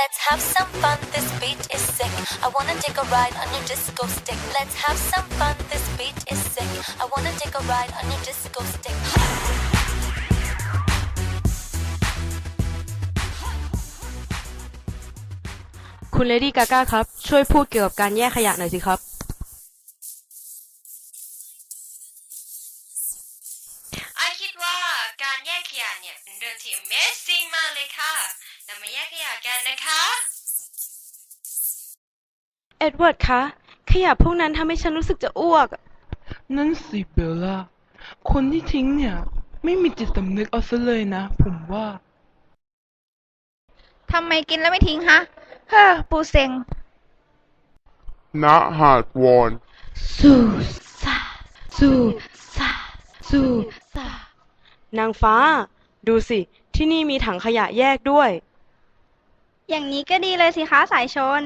Let's have some fun, this beat is sick. I wanna take a ride on your disco stick. Let's have some fun, this beat is sick. I wanna take a ride on your disco stick. คุณเลดี้กาก้าครับ ช่วยพูดเกี่ยวกับการแยกขยะหน่อยสิครับ ไอคิดว่าการแยกขยะเนี่ยเป็นเรื่องที่ Amazing มากเลยค่ะ เรามาแยกขยะกันนะคะ เอ็ดเวิร์ดคะ ขยะพวกนั้นทำให้ฉันรู้สึกจะอ้วก นั่นสิเบลล่า คนที่ทิ้งเนี่ย ไม่มีจิตสำนึกเอาซะเลยนะ ผมว่า ทำไมกินแล้วไม่ทิ้งฮะ เฮ้อปูเซ็ง ณหาดวอน สู้ซาสู้ซาสู้ซานางฟ้า ดูสิ ที่นี่มีถังขยะแยกด้วย อย่างนี้ก็ดีเลยสิคะสายชน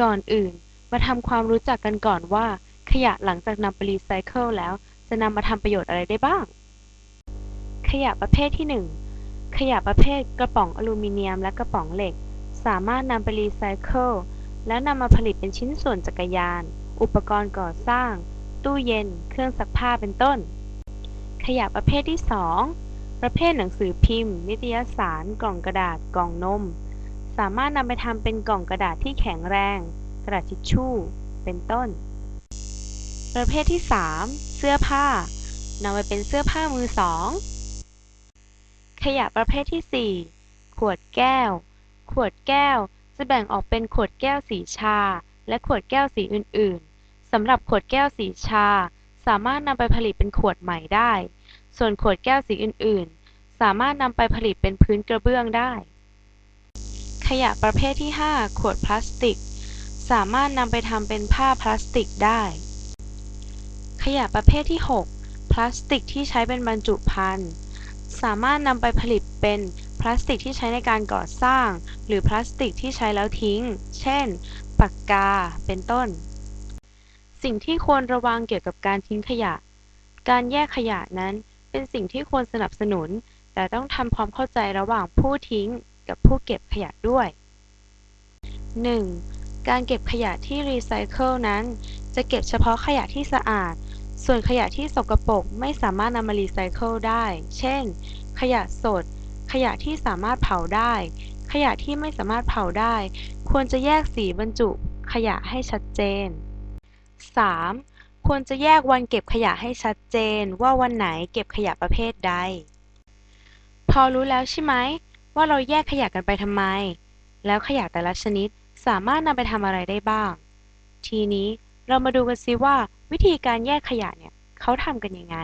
ก่อนอื่น มาทำความรู้จักกันก่อนว่า ขยะหลังจากนำไปรีไซเคิลแล้ว จะนำมาทำประโยชน์อะไรได้บ้าง ขยะประเภทที่ 1 ขยะประเภทกระป๋องอลูมิเนียมและกระป๋องเหล็ก สามารถนำไปรีไซเคิลและนำมาผลิตเป็นชิ้นส่วนจักรยาน อุปกรณ์ก่อสร้าง ตู้เย็น เครื่องซักผ้าเป็นต้น ขยะประเภทที่ 2 ประเภทหนังสือพิมพ์ นิตยสาร กล่องกระดาษ กล่องนม สามารถนำไปทำเป็นกล่องกระดาษที่แข็งแรง กระดาษทิชชู่ เป็นต้น ประเภทที่ 3 เสื้อผ้านำไปเป็นเสื้อผ้ามือสอง ขยะประเภทที่ 4 ขวดแก้ว ขวดแก้วจะแบ่งออกเป็นขวดแก้วสีชา และขวดแก้วสีอื่น ๆสำหรับขวดแก้วสีชา สามารถนำไปผลิตเป็นขวดใหม่ได้ ส่วนขวดแก้วสีอื่น ๆ สามารถนำไปผลิตเป็นพื้นกระเบื้องได้ ขยะประเภทที่ 5 ขวดพลาสติก สามารถนำไปทำเป็นผ้าพลาสติกได้ ขยะประเภทที่ 6 พลาสติกที่ใช้เป็นบรรจุภัณฑ์สามารถนำไปผลิตเป็นพลาสติกที่ใช้ในการก่อสร้าง หรือพลาสติกที่ใช้แล้วทิ้ง เช่น ปากกา เป็นต้น สิ่งที่ควรระวังเกี่ยวกับการทิ้งขยะ การแยกขยะนั้น เป็นสิ่งที่ควรสนับสนุน แต่ต้องทำความเข้าใจระหว่างผู้ทิ้งกับผู้เก็บขยะด้วย 1. การเก็บขยะที่รีไซเคิลนั้น จะเก็บเฉพาะขยะที่สะอาด ส่วนขยะที่สกปรกไม่สามารถนำมารีไซเคิลได้ เช่น ขยะสด ขยะที่สามารถเผาได้ ขยะที่ไม่สามารถเผาได้ ควรจะแยกสีบรรจุขยะให้ชัดเจน 3. ควรจะแยกวันเก็บขยะให้ชัดเจนว่าวันไหนเก็บขยะประเภทใด พอรู้แล้วใช่ไหมว่าเราแยกขยะกันไปทำไม แล้วขยะแต่ละชนิดสามารถนำไปทำอะไรได้บ้าง ทีนี้เรามาดูกันซิว่าวิธีการแยกขยะเนี่ยเขาทำกันยังไง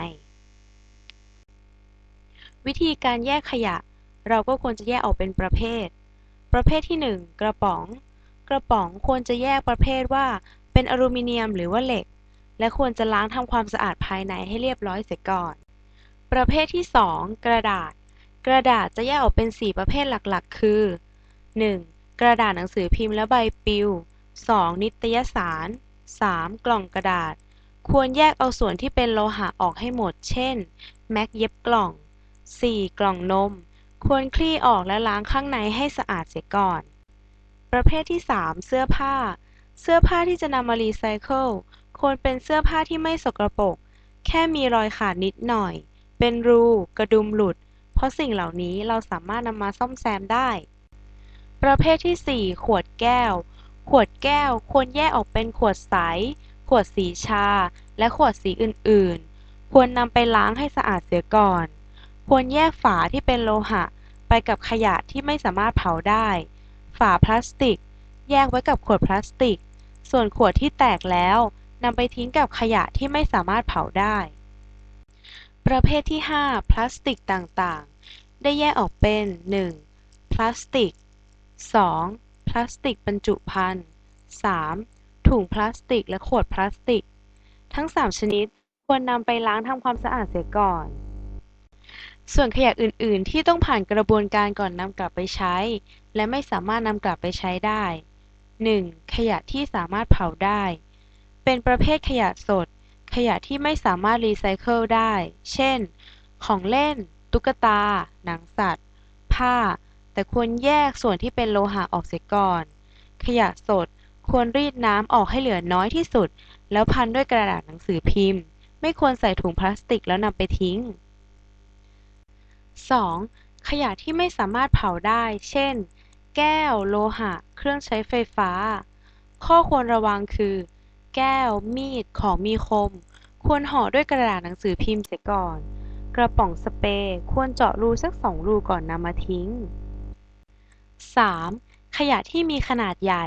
วิธีการแยกขยะ เราก็ควรจะแยกออกเป็นประเภท ประเภทที่ 1 กระป๋อง กระป๋องควรจะแยกประเภทว่า เป็นอลูมิเนียมหรือว่าเหล็ก และควรจะล้างทำความสะอาดภายในให้เรียบร้อยเสียก่อน ประเภทที่ 2 กระดาษ กระดาษจะแยกออกเป็น 4 ประเภทหลักๆ คือ 1. กระดาษหนังสือพิมพ์และใบปลิว 2. นิตยสาร 3. กล่องกระดาษ ควรแยกเอาส่วนที่เป็นโลหะออกให้หมด เช่น แม็กเย็บกล่อง 4. กล่องนม ควรคลี่ออกและล้างข้างในให้สะอาดเสียก่อน ประเภทที่ 3 เสื้อผ้า เสื้อผ้าที่จะนำมารีไซเคิล ควรเป็นเสื้อผ้าที่ไม่สกปรก แค่มีรอยขาดนิดหน่อย เป็นรู กระดุมหลุด เพราะสิ่งเหล่านี้เราสามารถนำมาซ่อมแซมได้ ประเภทที่ 4 ขวดแก้ว ขวดแก้วควรแยกออกเป็นขวดใส ขวดสีชา และขวดสีอื่น ๆ ควรนำไปล้างให้สะอาดเสียก่อน ควรแยกฝาที่เป็นโลหะ ไปกับขยะที่ไม่สามารถเผาได้ ฝาพลาสติก แยกไว้กับขวดพลาสติก ส่วนขวดที่แตกแล้ว นำไปทิ้งกับขยะที่ไม่สามารถเผาได้ ประเภทที่ 5 พลาสติกต่างๆ ได้แยกออกเป็น 1. พลาสติก 2. พลาสติกบรรจุภัณฑ์ 3. ถุงพลาสติกและขวดพลาสติก ทั้ง 3 ชนิดควรนำไปล้างทำความสะอาดเสียก่อน ส่วนขยะอื่นๆ ที่ต้องผ่านกระบวนการก่อนนำกลับไปใช้ และไม่สามารถนำกลับไปใช้ได้ 1. ขยะที่สามารถเผาได้ เป็นประเภทขยะสด ขยะที่ไม่สามารถรีไซเคิลได้ เช่น ของเล่น ตุ๊กตา หนังสัตว์ ผ้า แต่ควรแยกส่วนที่เป็นโลหะออกเสียก่อน ขยะสดควรรีดน้ำออกให้เหลือน้อยที่สุด แล้วพันด้วยกระดาษหนังสือพิมพ์ ไม่ควรใส่ถุงพลาสติกแล้วนำไปทิ้ง 2. ขยะที่ไม่สามารถเผาได้ เช่น แก้ว โลหะ เครื่องใช้ไฟฟ้า ข้อควรระวังคือ แก้ว มีด ของมีคม ควรห่อด้วยกระดาษหนังสือพิมพ์เสียก่อน กระป๋องสเปรย์ควรเจาะรูสักสองรูก่อนนำมาทิ้ง 3. ขยะที่มีขนาดใหญ่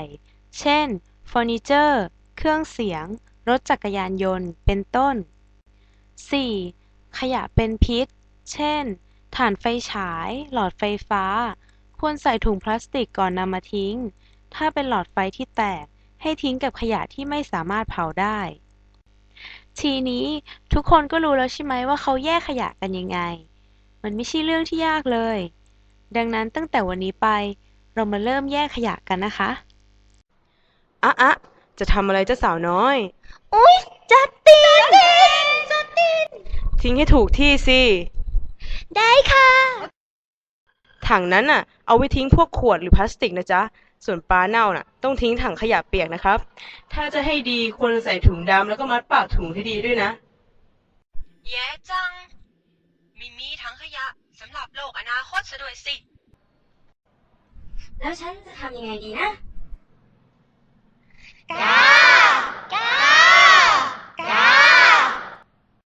เช่น เฟอร์นิเจอร์ เครื่องเสียง รถจักรยานยนต์ เป็นต้น 4. ขยะเป็นพิษ เช่น ถ่านไฟฉาย หลอดไฟฟ้า ควรใส่ถุงพลาสติกก่อนนำมาทิ้ง ถ้าเป็นหลอดไฟที่แตก ให้ทิ้งกับขยะที่ไม่สามารถเผาได้ ทีนี้ทุกคนก็รู้แล้วใช่ไหมว่าเขาแยกขยะกันยังไง มันไม่ใช่เรื่องที่ยากเลย ดังนั้นตั้งแต่วันนี้ไป เรามาเริ่มแยกขยะกันนะคะอะอะจะทำอะไรเจ้าสาวน้อย อุ๊ยจัดตินจัดตินทิ้งให้ถูกที่สิ ได้ค่ะ ถังนั้นน่ะ เอาไว้ทิ้งพวกขวดหรือพลาสติกนะจ๊ะ ส่วนปลาเน่าน่ะ ต้องทิ้งถังขยะเปียกนะครับ ถ้าจะให้ดีควรใส่ถุงดำแล้วก็มัดปากถุงให้ดีด้วยนะ แย่จัง มีมีทั้งขยะสำหรับโลกอนาคตซะด้วยสิ แล้วฉันจะทำยังไงดีนะกา